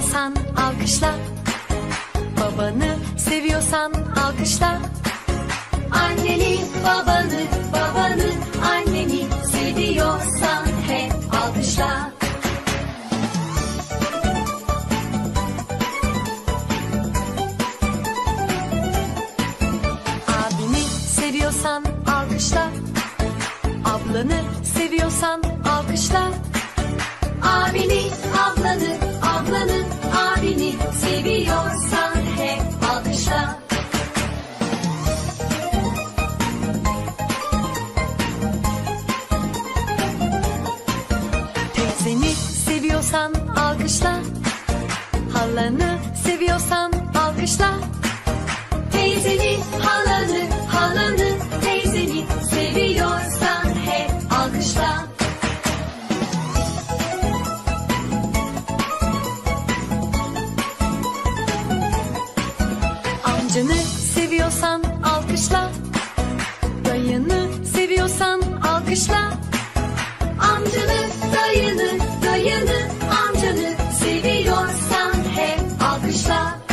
seviyorsan alkışla. Babanı seviyorsan alkışla. Anneni, babanı, babanı, anneni seviyorsan hep alkışla. Halanı seviyorsan alkışla. Teyzeni, halanı, halanı, teyzeni seviyorsan hep alkışla. Amcanı seviyorsan alkışla. Dayını seviyorsan alkışla. Amcanı, dayını, dayını, amcanı seviyorsan hep alkışla. Dedeni